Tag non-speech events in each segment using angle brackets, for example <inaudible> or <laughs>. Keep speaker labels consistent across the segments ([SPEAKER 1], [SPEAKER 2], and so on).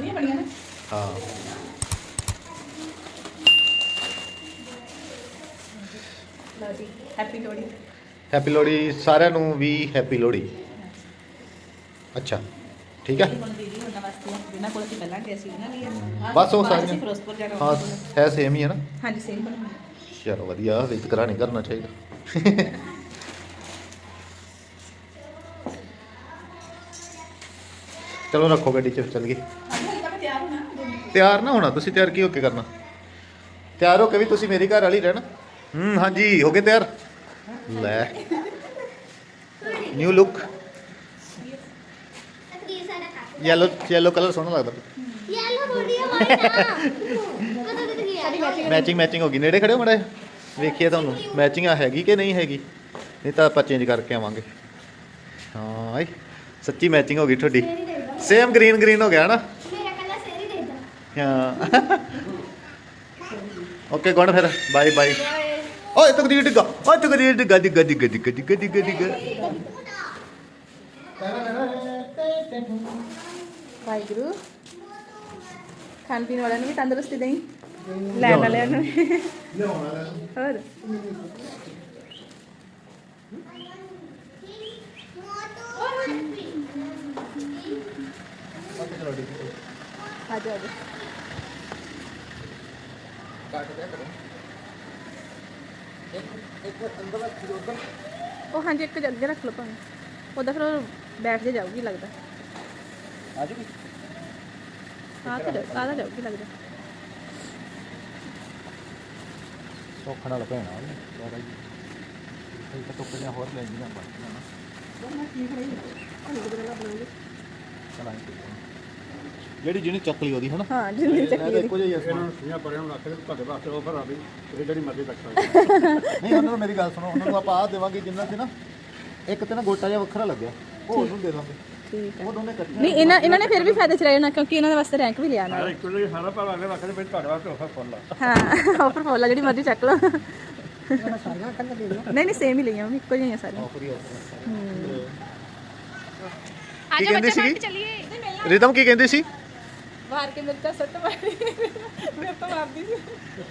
[SPEAKER 1] ਸੋਹਣੀਆਂ ਬਣੀਆਂ ਨੇ।
[SPEAKER 2] ਹਾਂ।
[SPEAKER 1] ਲਓ ਜੀ ਹੈਪੀ ਲੋਹੜੀ।
[SPEAKER 2] ਹੈਪੀ ਲੋਹੜੀ ਸਾਰਿਆਂ ਨੂੰ ਵੀ ਹੈਪੀ ਲੋਹੜੀ। ਅੱਛਾ ਠੀਕ ਹੈ।
[SPEAKER 1] ਹੁਣ ਦੀਦੀ ਉਹਨਾਂ ਵਾਸਤੇ ਜਿਨ੍ਹਾਂ ਕੋਲ ਅਸੀਂ ਪਹਿਲਾਂ ਗਏ ਸੀ ਨਾ ਵੀ ਆ।
[SPEAKER 2] ਬਸ ਉਹ
[SPEAKER 1] ਬਾਅਦ 'ਚ
[SPEAKER 2] ਸਾਰੀਆਂ-
[SPEAKER 1] ਅਸੀਂ ਫਿਰੋਜ਼ਪੁਰ ਜਾਣਾ
[SPEAKER 2] ਹਾਂ
[SPEAKER 1] ਉਹਨਾਂ ਕੋਲ।
[SPEAKER 2] ਹੈ ਸੇਮ ਹੀ ਹੈ ਨਾ।
[SPEAKER 1] ਹਾਂਜੀ ਸੇਮ ਬਣਾਉਣਾ।
[SPEAKER 2] ਚਲੋ ਵਧੀਆ ਵਿਤਕਰਾ ਨਹੀਂ ਕਰਨਾ ਚਾਹੀਦਾ। ਚਲੋ ਰੱਖੋ ਗੱਡੀ 'ਚ ਚੱਲ ਗਏ।
[SPEAKER 1] ਤਿਆਰ
[SPEAKER 2] ਨਾ ਹੋਣਾ ਤੁਸੀਂ ਤਿਆਰ ਕੀ ਹੋ ਕੇ ਕਰਨਾ? ਤਿਆਰ ਹੋ ਕੇ ਵੀ ਤੁਸੀਂ ਮੇਰੀ ਘਰ ਵਾਲੀ ਰਹਿਣਾ। ਹੂੰ ਹਾਂਜੀ ਹੋ ਗਏ ਤਿਆਰ। ਲੈ। New look yellow yellow colour ਸੋਹਣਾ ਲੱਗਦਾ।
[SPEAKER 3] ਯੈਲੋ ਆ ਗਿਆ
[SPEAKER 2] ਮੈਚਿੰਗ ਮੈਚਿੰਗ ਹੋ? ਗਈ। ਨੇੜੇ ਖੜੇ ਹੋ ਮੜਾ ਵੇਖੀਏ ਤੁਹਾਨੂੰ। ਮੈਚਿੰਗ ਆ। ਹੈਗੀ ਕਿ ਨਹੀਂ ਹੈਗੀ? ਨਹੀਂ ਤਾਂ ਆਪਾਂ ਚੇਂਜ ਕਰਕੇ ਆਵਾਂਗੇ। ਹਾਂ ਆਈ। ਸੱਚੀ ਮੈਚਿੰਗ ਹੋ ਗਈ ਤੁਹਾਡੀ। ਸੇਮ ਗ੍ਰੀਨ ਗ੍ਰੀਨ ਹੋ ਗਿਆ ਨਾ
[SPEAKER 3] ਮੇਰਾ ਕੱਲਾ ਸੇਰੀ ਦੇ ਦਾ
[SPEAKER 2] ਹਾਂ ਓਕੇ ਗੁਣ ਫਿਰ। ਬਾਏ ਬਾਏ ਓਏ ਤਕਦੀਰ ਡਿੱਗਾ। ਓਏ ਤਕਦੀਰ ਡਿੱਗਾ। ਡਿੱਗਾ ਡਿੱਗਾ ਡਿੱਗਾ ਡਿੱਗਾ ਡਿੱਗਾ ਡਿੱਗਾ
[SPEAKER 1] ਵਾਹਿਗੁਰੂ। ਖਾਣ ਪੀਣ ਵਾਲਿਆਂ ਨੂੰ ਵੀ ਤੰਦਰੁਸਤੀ ਦੇਈ। ਲੈਣ ਵਾਲਿਆਂ ਨੂੰ। ਹੋਰ? ਆ ਜਾਓ ਆ ਜਾਓ ਉਹ ਹਾਂਜੀ ਇੱਕ ਅੱਗੇ ਰੱਖ ਲਓ ਭਾਵੇਂ। ਉਹਦਾ ਫਿਰ ਉਹ ਬੈਠ ਜੇ ਜਾਊਗੀ ਲੱਗਦਾ।
[SPEAKER 2] ਆ ਜੂਗੀ?
[SPEAKER 1] ਆ ਤਾਂ ਜਾਊ- ਆ ਤਾਂ ਜਾਊਗੀ ਲੱਗਦਾ।
[SPEAKER 2] ਸੌਖਾ ਨਾਲ ਭੈਣਾ ਉਹਨੇ ਸਾਰਾ ਹੀ। ਇਹ ਤਾਂ ਟੋਕਰੀਆਂ ਹੋਰ ਲੈ ਜੀਆਂ ਬਾਕੀਆਂ ਨਾ। ਚਲਾਂਗੇ ਜਿਹੜੀ ਜਿਹਨੇ ਚੱਕ ਲਈ ਉਹਦੀ ਹਨਾ?
[SPEAKER 1] ਹਾਂ ਜਿੰਨੀ ਚੱਕੀ ਉਹਦੀ।
[SPEAKER 2] ਇੱਕੋ ਜਿਹਾ ਹੀ ਆ ਸਮਾਨ।
[SPEAKER 4] ਸੁਈਆਂ ਪਰਿਆਂ ਨੂੰ ਰੱਖ ਕੇ ਤੁਹਾਡੇ ਵਾਸਤੇ ਆਫਰ ਆ ਵੀ ਤੁਸੀਂ ਜਿਹੜੀ ਮਰਜ਼ੀ ਰੱਖ ਸਕਦੇ <laughs>
[SPEAKER 2] ਨਹੀਂ ਉਹਨਾਂ ਨੂੰ ਮੇਰੀ ਗੱਲ ਸੁਣੋ ਉਹਨਾਂ ਨੂੰ ਆਪਾਂ ਆ ਦੇਵਾਂਗੇ ਜਿੰਨਾ ਤੇ ਨਾ ਇੱਕ ਤੇ ਨਾ ਗੋਟਾ ਜਿਹਾ ਵੱਖਰਾ ਲੱਗਿਆ। ਉਹ ਉਹਨੂੰ ਦੇ ਦਾਂਗੇ।
[SPEAKER 1] ਠੀਕ ਹੈ।
[SPEAKER 2] ਉਹ ਦੋਨੇ ਇਕੱਠੇ
[SPEAKER 1] ਨਹੀਂ ਇਹਨਾਂ ਇਹਨਾਂ ਨੇ ਫਿਰ ਵੀ ਫਾਇਦੇ ਚ ਰਹਿ ਜਾਣਾ ਕਿਉਂਕਿ ਇਹਨਾਂ ਦੇ ਵਾਸਤੇ ਰੈਂਕ ਵੀ ਲਿਆ ਨਾਲ
[SPEAKER 4] ਇੱਕ ਲਈ ਸਾਰਾ ਪਰ ਅਗਲੇ ਰੱਖ ਦੇ ਵੀ ਤੁਹਾਡੇ ਵਾਸਤੇ ਆਫਰ ਫੁੱਲ ਆ।
[SPEAKER 1] ਹਾਂ ਆਫਰ ਫੋਲਾ ਜਿਹੜੀ ਮਰਜ਼ੀ ਚੱਕ ਲਓ। ਨਹੀਂ ਨਹੀਂ ਸੇਮ ਹੀ ਲਈਆਂ ਮੈਂ ਇੱਕੋ ਜਿਹੀਆਂ ਸਾਰੀਆਂ।
[SPEAKER 2] ਆਫਰ ਹੀ ਆਫਰ
[SPEAKER 1] ਆ
[SPEAKER 2] ਕੀ ਕਹਿੰਦੀ
[SPEAKER 1] ਚੱਲੀਏ।
[SPEAKER 2] ਰਿਦਮ ਕੀ ਕਹਿੰਦੀ ਸੀ?
[SPEAKER 1] ਬਾਹਰ ਕੇ ਮਿਰਚਾ ਸੱਟ ਮਾਰੀ। ਮੇਰੇ ਤੋਂ ਮਾਰਦੀ ਸੀ।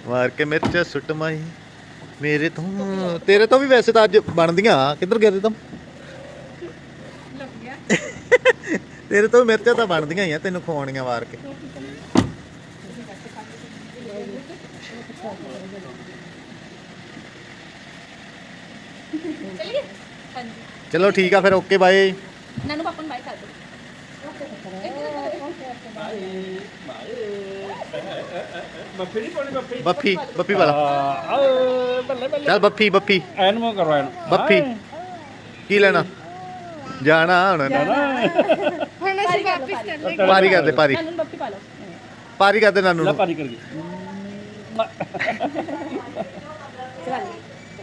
[SPEAKER 2] ਮਾਰ ਕੇ ਮਿਰਚ ਸੁੱਟ ਮਾਈ ਮੇਰੇ ਤੋਂ ਤੇਰੇ ਤੋਂ ਵੀ ਵੈਸੇ ਤਾਂ ਅੱਜ ਬਣਦੀਆਂ। ਕਿੱਧਰ ਗਿਆ
[SPEAKER 1] ਲੱਗ ਗਿਆ
[SPEAKER 2] ਤੇਰੇ ਤੋਂ ਮਿਰਚਾਂ ਤਾਂ ਬਣਦੀਆਂ ਹੀ ਆ ਤੈਨੂੰ ਖਵਾਉਣੀਆਂ ਵਾਰ ਕੇ। ਚਲੋ ਠੀਕ ਆ ਫਿਰ ਓਕੇ ਬਾਏ।
[SPEAKER 1] ਨਾਨੂ ਪਾਪਾ ਨੂੰ ਬਾਈ ਕਰ ਦੋ
[SPEAKER 4] ਬੱਫੀ ਨਹੀਂ ਪਾਣੀ ਬੱਫੀ
[SPEAKER 2] ਬੱਫੀ ਬੱਫੀ ਵਾਲਾ
[SPEAKER 4] ਆ ਬੱਲੇ ਬੱਲੇ
[SPEAKER 2] ਚੱਲ ਬੱਫੀ ਬੱਫੀ
[SPEAKER 4] ਐਨ ਮੋ ਕਰੋ ਐਨ
[SPEAKER 2] ਬੱਫੀ ਕੀ ਲੈਣਾ ਜਾਣਾ ਹੁਣ
[SPEAKER 3] ਹੁਣ ਅਸੀਂ ਵਾਪਸ ਕਰਨੇ
[SPEAKER 2] ਪਾਰੀ ਕਰਦੇ ਪਾਰੀ
[SPEAKER 1] ਨਾਨੂ ਨੂੰ ਬੱਪੀ ਪਾ ਲਓ
[SPEAKER 2] ਪਾਰੀ ਕਰਦੇ ਨਾਨੂ
[SPEAKER 4] ਲੈ
[SPEAKER 2] ਨੂੰ
[SPEAKER 4] ਪਾਣੀ ਕਰ ਗਈ
[SPEAKER 1] ਚਲ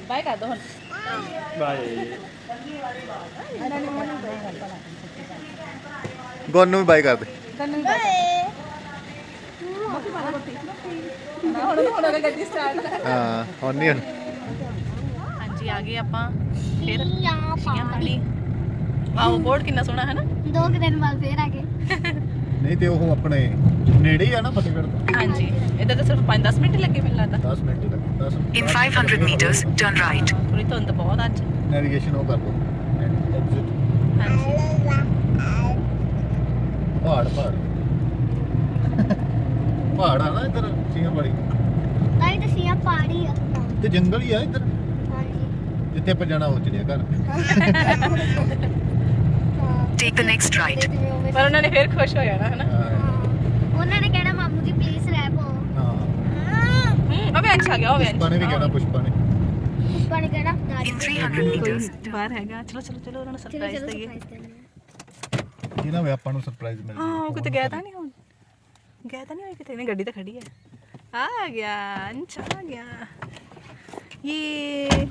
[SPEAKER 1] ਬਾਈ ਕਰ ਦੋ ਹੁਣ
[SPEAKER 4] ਬਾਏ
[SPEAKER 2] ਗੋਨ ਨੂੰ ਵੀ
[SPEAKER 1] ਬਾਈ ਬੱਪੀ ਪਾ ਲਓ ਬੱਪੀ ਨਾ ਹੁਣ ਹੁਣ ਗੱਡੀ ਸਟਾਰਟ
[SPEAKER 2] ਹਾਂ ਹੁਣ ਨਹੀਂ ਹੁਣ।
[SPEAKER 1] ਹਾਂਜੀ ਆ ਗਏ ਆਪਾਂ। ਫਿਰ
[SPEAKER 3] ਯਾ
[SPEAKER 1] ਪਾਣੀ ਵਾਓ ਬੋਰਡ ਕਿੰਨਾ ਸੋਹਣਾ ਹੈ ਨਾ
[SPEAKER 3] ਦੋ ਕੁ ਦਿਨ ਬਾਅਦ ਫੇਰ ਆ ਗਏ।
[SPEAKER 2] ਨਹੀਂ ਤੇ ਉਹ ਆਪਣੇ ਨੇੜੇ ਹੀ ਆ ਨਾ ਫਤਿਹਗੜ੍ਹ ਤੋਂ।
[SPEAKER 1] ਹਾਂਜੀ ਇਹਦਾ ਤਾਂ ਸਿਰਫ 5-10 ਮਿੰਟ ਹੀ ਲੱਗੇ ਮੈਨੂੰ ਲੱਗਦਾ।
[SPEAKER 2] 10 ਮਿੰਟ ਹੀ ਲੱਗੇ 10
[SPEAKER 5] In 500 meters, turn right.
[SPEAKER 1] ਥੋੜੀ ਧੁੰਦ ਬਹੁਤ ਅੱਜ।
[SPEAKER 2] ਨੈਵੀਗੇਸ਼ਨ ਉਹ ਕਰ ਦੋ। ਐਗਜ਼ਿਟ
[SPEAKER 1] ਹਾਂਜੀ
[SPEAKER 2] ਪਹਾੜ ਪਹਾੜ ਪਹਾੜ ਆ ਨਾ ਇੱਧਰ ਸਿੰਘਾਂ ਵਾਲੀ।
[SPEAKER 3] ਤਾਂ ਹੀ ਦਸੀਆਂ ਪਹਾੜੀ ਆ।
[SPEAKER 2] ਤੇ ਜੰਗਲ ਹੀ ਆ ਇੱਧਰ?
[SPEAKER 3] ਹਾਂਜੀ।
[SPEAKER 2] ਜਿੱਥੇ ਆਪਾਂ ਜਾਣਾ ਉਹ ਚੜਿਆ ਘਰ
[SPEAKER 5] Take the next right.
[SPEAKER 1] ਪਰ ਉਹਨਾਂ ਨੇ ਫਿਰ ਖੁਸ਼ ਹੋ ਜਾਣਾ ਹੈ। ਨਾ
[SPEAKER 3] ਉਹਨਾਂ ਨੇ ਕਹਿਣਾ ਮਾਮੂ ਜੀ ਪਲੀਜ਼ ਰਹਿ ਪੋ
[SPEAKER 2] ਹਾਂ।
[SPEAKER 1] ਹੂੰ। ਅਬੇ ਅੱਛਾ ਗਿਆ ਹੋਵੇ
[SPEAKER 2] ਪੁਸ਼ਪਾ ਨੇ ਵੀ ਕਹਿਣਾ ਪੁਸ਼ਪਾ ਨੇ।
[SPEAKER 3] ਪੁਸ਼ਪਾ ਨੇ ਕਹਿਣਾ
[SPEAKER 5] In 300 meters,
[SPEAKER 1] ਬਾਹਰ ਹੈਗਾ। ਚਲੋ ਚਲੋ ਚਲੋ ਉਹਨਾਂ ਨੂੰ ਸਰਪ੍ਰਾਈਜ਼ ਦਈਏ।
[SPEAKER 3] surprise ਦੇਣਾ।
[SPEAKER 2] ਕੀ ਨਾ ਵੇ ਆਪਾਂ ਨੂੰ ਸਰਪ੍ਰਾਈਜ਼ ਮਿਲ
[SPEAKER 1] ਹਾਂ ਉਹ ਕਿਤੇ ਗਿਆ ਤਾਂ ਨਹੀਂ ਹੁਣ? ਗਿਆ ਤਾਂ ਨਹੀਂ ਹੋਈ ਕਿਤੇ ਨਹੀਂ ਗੱਡੀ ਤਾਂ ਖੜੀ ਹੈ ਆ ਗਿਆ ਅੰਚਾ ਆ ਗਿਆ ਇਹ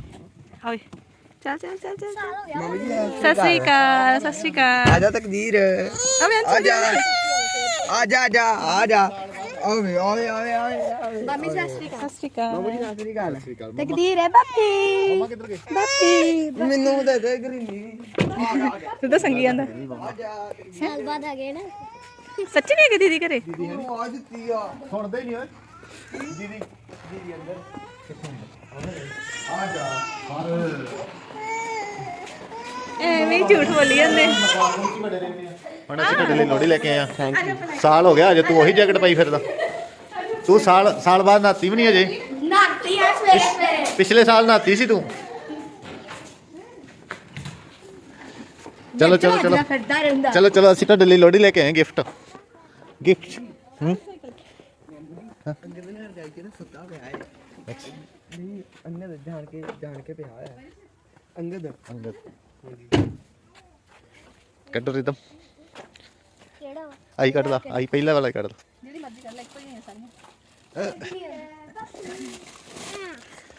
[SPEAKER 1] ਓਏ ਚੱਲ ਚੱਲ ਚੱਲ ਚੱਲ। ਸਤਿ ਸ੍ਰੀ ਅਕਾਲ ਸਤਿ ਸ੍ਰੀ ਅਕਾਲ
[SPEAKER 6] ਆਜਾ ਤਕਦੀਰ
[SPEAKER 1] ਅਬੇ ਅੰਚਾ
[SPEAKER 6] ਆਜਾ ਆਜਾ ਆਜਾ ਆਜਾ ਓਏ ਓਏ ਓਏ ਓਏ
[SPEAKER 3] ਮਾਮੀ ਸਤਿ ਸ਼੍ਰੀ ਅਕਾਲ
[SPEAKER 1] ਸਤਿ ਸ੍ਰੀ ਅਕਾਲ
[SPEAKER 6] ਸਤਿ ਸ੍ਰੀ ਅਕਾਲ
[SPEAKER 3] ਤਕਦੀਰ ਹੈ ਬਾਪੀ
[SPEAKER 2] ਮਮਾ ਕਿੱਧਰ ਗਏ
[SPEAKER 1] ਬਾਪੀ
[SPEAKER 6] ਮੈਨੂੰ ਦੇ ਦੇ ਗਰੀਨੀ
[SPEAKER 1] ਤੂੰ ਤਾਂ ਸੰਗੀ ਜਾਂਦਾ
[SPEAKER 3] ਸਾਲ ਬਾਅਦ ਆ ਗਏ ਨਾ
[SPEAKER 1] ਸੱਚੀ ਨਹੀਂ ਹੈਗੀ ਦੀਦੀ ਘਰੇ?
[SPEAKER 6] ਉਹ ਆ ਦਿੱਤੀ ਆ।
[SPEAKER 2] ਸੁਣਦੇ ਹੀ ਨਹੀਂ ਓਏ। ਦੀਦੀ ਦੀਦੀ ਅੰਦਰ। ਆ ਜਾ। ਹਰ।
[SPEAKER 1] ਐਵੇਂ ਹੀ ਝੂਠ ਬੋਲੀ ਜਾਂਦੇ।
[SPEAKER 2] ਹੁਣ ਅਸੀਂ ਤੁਹਾਡੇ ਲਈ ਲੋੜੀ ਲੈ ਕੇ ਆਏ ਆ ਸਾਲ ਹੋ ਗਿਆ ਅਜੇ ਤੂੰ ਉਹੀ ਜੈਕਟ ਪਾਈ ਫਿਰਦਾ। ਤੂੰ ਸਾਲ ਸਾਲ ਬਾਅਦ ਨਾਤੀ ਵੀ ਨਹੀਂ ਅਜੇ।
[SPEAKER 3] ਨਾਤੀ ਆ ਸਵੇਰੇ ਸਵੇਰੇ।
[SPEAKER 2] ਪਿਛਲੇ ਸਾਲ ਨਾਤੀ ਸੀ ਤੂੰ। ਚਲੋ ਚਲੋ ਚਲੋ।
[SPEAKER 3] ਫਿਰਦਾ ਰਹਿੰਦਾ।
[SPEAKER 2] ਚਲੋ ਚਲੋ ਅਸੀਂ ਤੁਹਾਡੇ ਲਈ ਲੋੜੀ ਲੈ ਕੇ ਆਏ ਗਿਫਟ ਗਿਫਟ ਹੂੰ?
[SPEAKER 6] ਅੰਗਦ ਨੇ ਰਜਾਈ ਕੇ ਨਾ ਸੁੱਤਾ ਪਿਆ ਹੈ ਨਹੀਂ ਅੰਗਦ ਜਾਣ ਕੇ ਜਾਣ ਕੇ ਪਿਆ ਹੈ ਅੰਗਦ?
[SPEAKER 2] ਅੰਗਦ। ਕੱਢੋ ਰਿਦਮ।
[SPEAKER 3] ਕਿਹੜਾ? ਵਾ?
[SPEAKER 2] ਆਈ ਕੱਢ ਲਾ ਆਈ ਪਹਿਲਾ ਵਾਲਾ ਹੀ ਕੱਢ ਲਾ।
[SPEAKER 1] ਜਿਹੜੀ ਮਰਜ਼ੀ ਕਰ ਲੈ ਇੱਕੋ ਹੀ ਹੈ ਸਾਰੀਆਂ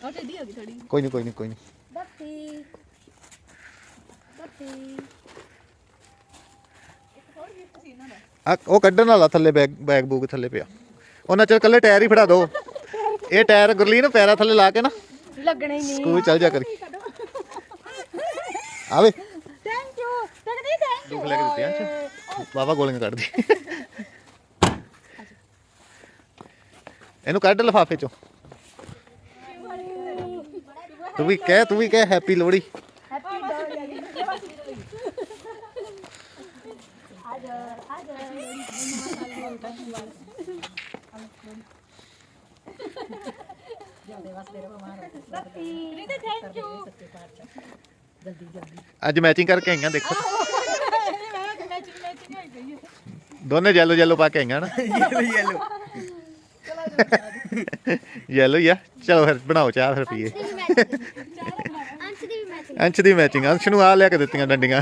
[SPEAKER 1] ਉਹ ਟੇਡੀ ਹੋ ਗਈ ਥੋੜੀ
[SPEAKER 2] ਕੋਈ ਨਹੀਂ ਕੋਈ ਨਹੀਂ ਕੋਈ ਨਹੀਂ
[SPEAKER 3] ਬੱਤੀ। ਬੱਤੀ।
[SPEAKER 2] ਆ ਉਹ ਕੱਢਣ ਵਾਲਾ ਥੱਲੇ ਬੈਗ ਬੈਗ ਬੂਗ ਥੱਲੇ ਪਿਆ। ਉਹਨਾਂ ਚਿਰ ਕੱਲੇ ਟਾਇਰ ਹੀ ਫੜਾ ਦੋ। ਇਹ ਟਾਇਰ ਗੁਰਲੀ ਨੂੰ ਪੈਰਾਂ ਥੱਲੇ ਲਾ ਕੇ ਨਾ
[SPEAKER 3] ਲੱਗਣਾ ਹੀ ਨਹੀਂ
[SPEAKER 2] ਸਕੂਲ ਚੱਲ ਜਾ ਕਰੀ। ਆਵੇ
[SPEAKER 3] ਥੈਂਕ ਯੂ ਤਕਦੀ ਥੈਂਕ
[SPEAKER 2] ਦੁੱਖ ਲੈ ਕੇ ਦਿੱਤੇ ਆ ਬਾਬਾ ਗੋਲੀਆਂ ਕੱਢ ਦੀ ਇਹਨੂੰ ਕੱਢ ਲਫਾਫੇ ਚੋਂ। ਤੂੰ ਵੀ ਕਹਿ ਤੂੰ ਵੀ ਕਹਿ ਹੈਪੀ ਲੋਹੜੀ।
[SPEAKER 3] ਬੱਤੀ ਥੈਂਕ ਯੂ
[SPEAKER 2] ਅੱਜ ਮੈਚਿੰਗ ਕਰਕੇ ਆਈਆਂ ਦੇਖੋ। <laughs> ਦੋਨੇ ਯੈਲੋ ਯੈਲੋ ਪਾ ਕੇ ਆਈਆਂ ਨਾ।
[SPEAKER 6] ਯੈਲੋ ਯੈਲੋ
[SPEAKER 2] ਯੈਲੋ ਹੀ ਆ। ਚਲੋ ਫਿਰ ਬਣਾਓ ਚਾਹ ਫਿਰ ਪੀਏ।
[SPEAKER 3] ਅੰਸ਼ ਦੀ ਵੀ ਮੈਚਿੰਗ
[SPEAKER 2] ਅੰਸ਼ ਦੀ ਮੈਚਿੰਗ ਅੰਸ਼ ਨੂੰ ਆ ਲਿਆ ਕੇ ਦਿੱਤੀਆਂ ਡੰਡੀਆਂ।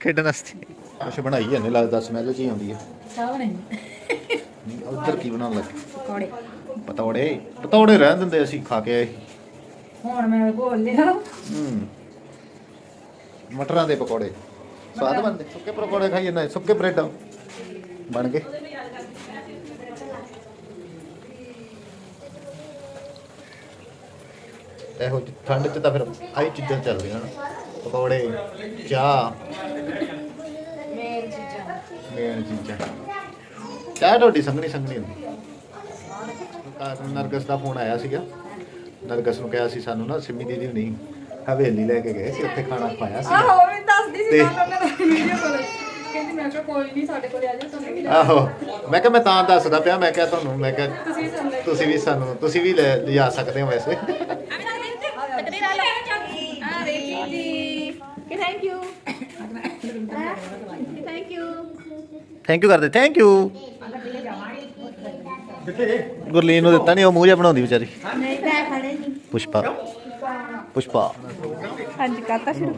[SPEAKER 2] ਖੇਡਣ ਵਾਸਤੇ। ਕੁਛ ਬਣਾਈ ਜਾਂਦੇ ਲੱਗਦਾ ਸਮੈਲ ਜੀ ਆਉਂਦੀ ਆ ਨਹੀਂ ਉਧਰ ਕੀ ਬਣਾਉਣ ਲੱਗੇ? ਪਕੌੜੇ। ਪਤੌੜੇ। ਪਤੌੜੇ ਰਹਿਣ ਦਿੰਦੇ ਅਸੀਂ ਖਾ ਕੇ ਆਏ
[SPEAKER 7] ਹੁਣ ਮੈਂ ਬੋਲ ਲਿਆ।
[SPEAKER 2] ਹੂੰ। ਮਟਰਾਂ ਦੇ ਪਕੌੜੇ। ਸਵਾਦ ਬਣਦੇ। ਸੁੱਕੇ ਪਕੌੜੇ ਖਾਈਏ ਨਾ ਸੁੱਕੇ ਬ੍ਰੈਡ। ਬਣ ਗਏ। ਇਹੋ ਠੰਡ ਚ ਤਾਂ ਫਿਰ ਆਹੀ ਚੀਜ਼ਾਂ ਚੱਲਦੀਆਂ ਨਾ। ਪਕੌੜੇ ਚਾਹ। ਮੇਨ ਚੀਜ਼ਾਂ। ਚਾਹ ਤੁਹਾਡੀ ਸੰਗਣੀ ਸੰਗਣੀ ਹੁੰਦੀ। ਕਾਰਨ ਨਰਗਸ ਦਾ ਫੋਨ ਆਇਆ ਸੀਗਾ। ਨਰਗਸ ਨੂੰ ਕਿਹਾ ਸੀ ਸਾਨੂੰ ਨਾ ਸਿੰਮੀ ਦੀਦੀ ਨਹੀਂ ਹਵੇਲੀ ਲੈ ਕੇ ਗਏ ਸੀ ਉੱਥੇ ਖਾਣਾ ਖਵਾਇਆ ਸੀ
[SPEAKER 7] ਆਹੋ ਮੈਂ ਦੱਸਦੀ ਸੀ ਗੱਲ ਉਹਨਾਂ ਵੀਡੀਓ ਕਾਲ। ਕਹਿੰਦੀ ਮੈਂ ਕਿਹਾ ਕੋਈ ਨਹੀਂ ਸਾਡੇ ਕੋਲ ਆ ਜਾਓ ਤੁਹਾਨੂੰ ਵੀ ਲੈ
[SPEAKER 2] ਆਹੋ ਮੈਂ ਕਿਹਾ ਮੈਂ ਤਾਂ ਦੱਸਦਾ ਪਿਆ ਮੈਂ ਕਿਹਾ ਤੁਹਾਨੂੰ ਮੈਂ ਕਿਹਾ
[SPEAKER 7] ਤੁਸੀਂ
[SPEAKER 2] ਵੀ ਸਾਨੂੰ ਤੁਸੀਂ ਵੀ ਲੈ ਲਿਜਾ ਸਕਦੇ ਹੋ ਵੈਸੇ।
[SPEAKER 1] ਜੀ thank you thank you
[SPEAKER 2] thank you ਕਰਦੇ ਥੈਂਕ ਯੂ ਗੁਰਲੀਨ ਨੂੰ ਦਿੱਤਾ ਨਹੀਂ ਉਹ ਮੂੰਹ ਜਿਹਾ ਬਣਾਉਂਦੀ ਵਿਚਾਰੀ।
[SPEAKER 3] ਨਹੀਂ ਪੈ ਖੜੇ ਨਹੀਂ
[SPEAKER 2] ਪੁਸ਼ਪਾ। ਪੁਸ਼ਪਾ।
[SPEAKER 1] ਹਾਂਜੀ ਕਰਤਾ ਸ਼ੁਰੂ।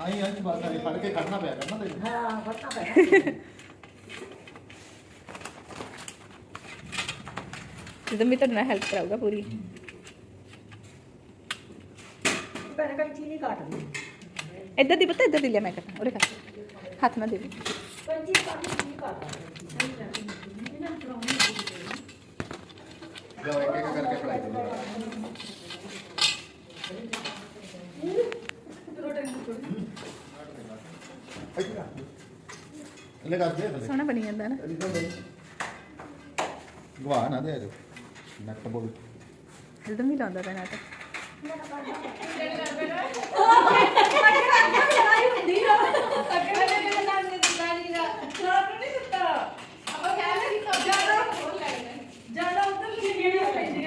[SPEAKER 2] ਆਈ ਅੱਜ ਬਾਤ ਫੜ ਕੇ ਖੜਨਾ ਪਿਆ ਕਰਨਾ ਤੇ
[SPEAKER 1] ਜਦੋਂ ਵੀ ਤੁਹਾਡੇ ਨਾਲ ਹੈਲਪ ਕਰਾਊਗਾ ਪੂਰੀ।
[SPEAKER 7] ਭੈਣੇ ਕੰਚੀ ਨਹੀਂ ਕੱਟਦੀ
[SPEAKER 1] ਇੱਧਰ ਦੀ ਪਤਾ ਇੱਧਰ ਦੀ ਲਿਆ ਮੈਂ ਕਰਦਾ ਉਹਦੇ ਕਰ। ਹੱਥ ਨਾਲ ਦੇ ਦੇ
[SPEAKER 7] ਕੰਚੀ ਕੱਟਦੀ ਨਹੀਂ ਕੱਟਦੀ
[SPEAKER 2] ਲਓ ਇੱਕ ਇੱਕ ਕਰਕੇ ਫੜਾਈ ਦਿੰਦੇ ਲੈ ਕਰ ਦੇ ਥੱਲੇ
[SPEAKER 1] ਸੋਹਣਾ ਬਣੀ ਜਾਂਦਾ ਨਾ।
[SPEAKER 2] ਗਵਾ ਨਾ ਦੇ ਜੋ ਨੱਕ ਬੋਲ।
[SPEAKER 1] ਜਦੋਂ ਵੀ ਲਾਉਂਦਾ ਪੈਣਾ ਤਾਂ।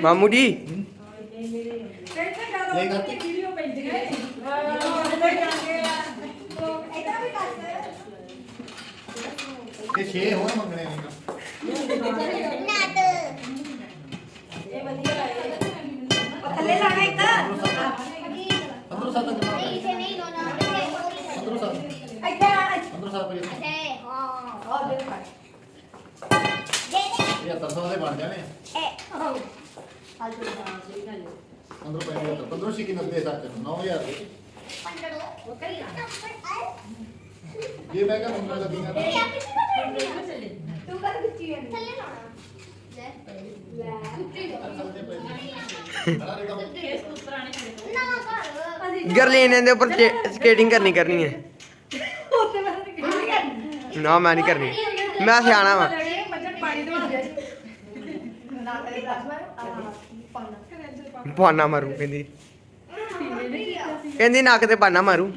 [SPEAKER 6] ਮਾਮੂ ਜੀ।
[SPEAKER 2] ਲੈ ਕਰਤੀ ਇਹ ਛੇ ਹੋਰ ਮੰਗਣੇ ਨੇ
[SPEAKER 3] साथ नहीं इसे
[SPEAKER 2] नहीं
[SPEAKER 7] दोना अंदर
[SPEAKER 2] साथ अच्छा अंदर
[SPEAKER 3] साथ पे
[SPEAKER 7] अच्छा हां और
[SPEAKER 3] दे
[SPEAKER 2] दे ये तरसों से बन जाने
[SPEAKER 3] ए
[SPEAKER 2] आज तो अंदर पे तो पंद्रह सी की नब्बे
[SPEAKER 3] साथ नौ हजार
[SPEAKER 2] ये मैं क्या मंगा लगेगा तू
[SPEAKER 3] कर किसी है चले ना ले ले
[SPEAKER 6] ਗਰਲੀਨ ਦੇ ਉੱਪਰ ਸਕੇਟਿੰਗ ਕਰਨੀ ਕਰਨੀ ਹੈ। ਨਾ ਮੈਂ ਨਹੀਂ ਕਰਨੀ। ਮੈਂ ਸਿਆਣਾ ਵਾ। ਪਾਨਾ ਮਾਰੂ ਕਹਿੰਦੀ। ਕਹਿੰਦੀ ਨੱਕ ਤੇ ਪਾਨਾ ਮਾਰੂ।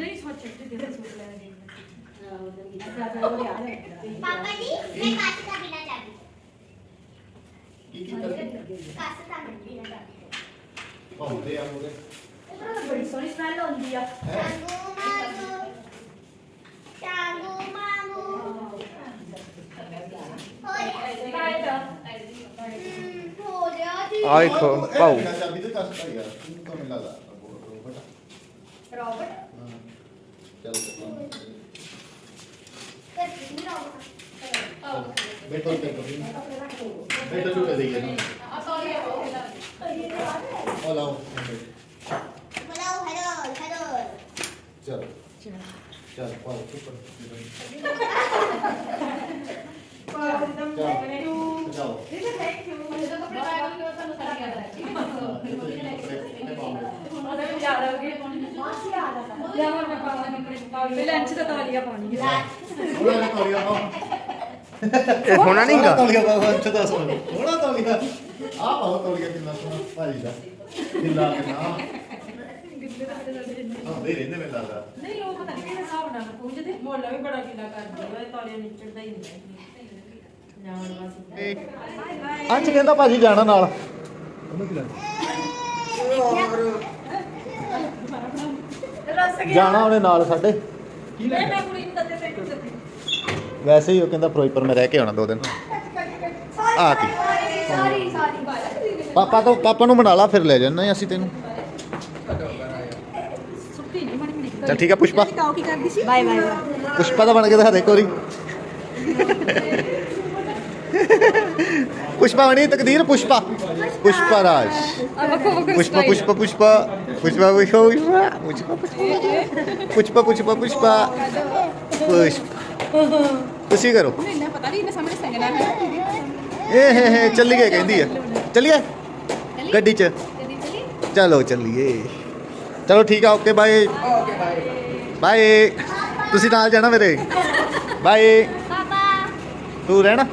[SPEAKER 3] ਪਾਪਾ ਜੀ ਮੈਂ ਕਾਸ਼ ਦਾ ਬਿਨਾ ਚਾਬੀ
[SPEAKER 2] ਕੀ ਕੀ ਕਰਦੇ
[SPEAKER 3] ਕਾਸ਼ ਦਾ ਬਿਨਾ
[SPEAKER 7] ਸੋਹਣੀ ਸਮੈਲ ਆਉਂਦੀ ਆ
[SPEAKER 6] ਆ ਦੇਖੋ
[SPEAKER 2] ਪਾਉ ਚਾਬੀ ਤੇ ਕੱਸ ਪਈ ਯਾਰ ਤੂੰ ਤਾਂ ਮੈਨੂੰ ਲੱਗਦਾ ਰੋਬਟ
[SPEAKER 3] ਰੋਬਟ
[SPEAKER 2] ਚਲ
[SPEAKER 3] ਕਰਦੀ ਰੋਬਟ
[SPEAKER 2] ਬੇਟਾ ਤੇ ਬੇਟਾ ਚੁੱਕ ਦੇ ਗਿਆ ਨਾ ਆ
[SPEAKER 3] ਸੌਰੀ ਆ ਲਾਓ
[SPEAKER 2] ਚਲ। ਚਲ। ਪਾਓ ਉੱਪਰ ਜਾਓ
[SPEAKER 7] ਲੰਚ ਦਾ ਤਾਲੀਆ ਪਾਣੀ ਹੈ
[SPEAKER 2] ਉਹਨਾਂ ਨੇ ਤੋਲੀਆ ਪਾਓ
[SPEAKER 6] ਇਹ ਹੋਣਾ ਨਹੀਂਗਾ
[SPEAKER 2] ਤੋਲੀਆ ਪਾਓ ਅੱਛਾ ਦੱਸ ਹੋਣਾ ਤੋਲੀਆ। ਆ ਪਾਓ ਤੋਲੀਆ ਕਿੰਨਾ ਸੋਹਣਾ। ਭਾਜੀ ਦਾ। ਕਿੰਨਾ ਕਿੰਨਾ। ਹਾਂ ਦੇ ਰਹਿੰਦੇ ਮੈਨੂੰ ਲੱਗਦਾ।
[SPEAKER 7] ਨਹੀਂ ਲੋਕ ਪਤਾ ਨਹੀਂ ਕਿਹੜੇ ਹਿਸਾਬ ਨਾਲ ਪੂੰਝਦੇ। ਮੋਲਾ ਵੀ ਬੜਾ ਕਿੰਨਾ ਕਰਦੀ ਓਏ ਤਾਲੀਆ ਨਿਚੜਦਾ ਹੀ ਨਹੀਂ ਜਾਣ
[SPEAKER 2] ਅੱਜ ਕਹਿੰਦਾ ਭਾਜੀ ਜਾਣਾ ਨਾਲ। ਜਾਣਾ ਉਹਨੇ ਨਾਲ ਸਾਡੇ।
[SPEAKER 7] ਮੈਂ ਮੈਂ ਕੁੜੀ ਨੂੰ ਦੱਦੇ ਤੇ ਦਿੱਤੀ
[SPEAKER 2] ਵੈਸੇ ਹੀ ਉਹ ਕਹਿੰਦਾ ਫਿਰੋਜ਼ਪੁਰ ਮੈਂ ਰਹਿ ਕੇ ਆਉਣਾ ਦੋ ਦਿਨ। ਆ ਕੀ?
[SPEAKER 3] ਸਾਰੀ ਸਾਰੀ
[SPEAKER 2] ਪਾਪਾ ਤੋਂ ਪਾਪਾ ਨੂੰ ਮਨਾ ਲਾ ਫਿਰ ਲੈ ਜਾਣਾ ਅਸੀਂ ਤੈਨੂੰ
[SPEAKER 7] ਸੁੱਤੀ ਨਹੀਂ ਮਣੀ ਮਣੀ
[SPEAKER 2] ਚੱਲ ਠੀਕ ਆ ਪੁਸ਼ਪਾ।
[SPEAKER 7] ਕਾਉ ਕੀ ਕਰਦੀ ਸੀ? ਬਾਏ ਬਾਏ
[SPEAKER 2] ਪੁਸ਼ਪਾ ਦਾ ਬਣ ਕੇ ਦਿਖਾ ਦੇ ਕੋਰੀ ਪੁਸ਼ਪਾ ਬਣੀ ਤਕਦੀਰ ਪੁਸ਼ਪਾ। ਪੁਸ਼ਪਾ ਰਾਜ।
[SPEAKER 7] ਵੱਖੋ
[SPEAKER 2] ਪੁਸ਼ਪਾ ਪੁਸ਼ਪਾ। ਪੁਸ਼ਪਾ ਪੁਸ਼ਪਾ ਪੁਸ਼ਪਾ। ਪੁਸ਼ਪਾ ਪੁਸ਼ਪਾ ਪੁਸ਼ਪਾ ਪੁਸ਼ਪਾ। ਪੁਸ਼ਪਾ। ਤੁਸੀਂ ਕਰੋ।
[SPEAKER 1] ਮੈਨੂੰ ਪਤਾ ਨਹੀਂ ਇਹਨੇ ਸਾਹਮਣੇ ਸੰਗਣਾ ਹੈ
[SPEAKER 2] ਏ ਹੇ ਹੇ ਚੱਲੀਏ ਕਹਿੰਦੀ ਹੈ ਚੱਲੀਏ? ਗੱਡੀ 'ਚ। ਚਲੋ ਚੱਲੀਏ। ਚਲੋ ਠੀਕ ਆ ਓਕੇ ਬਾਏ ਬਾਏ ਤੁਸੀਂ ਨਾਲ ਜਾਣਾ ਮੇਰੇ। ਬਾਏ
[SPEAKER 3] ਪਾਪਾ।
[SPEAKER 2] ਤੂੰ ਰਹਿਣਾ?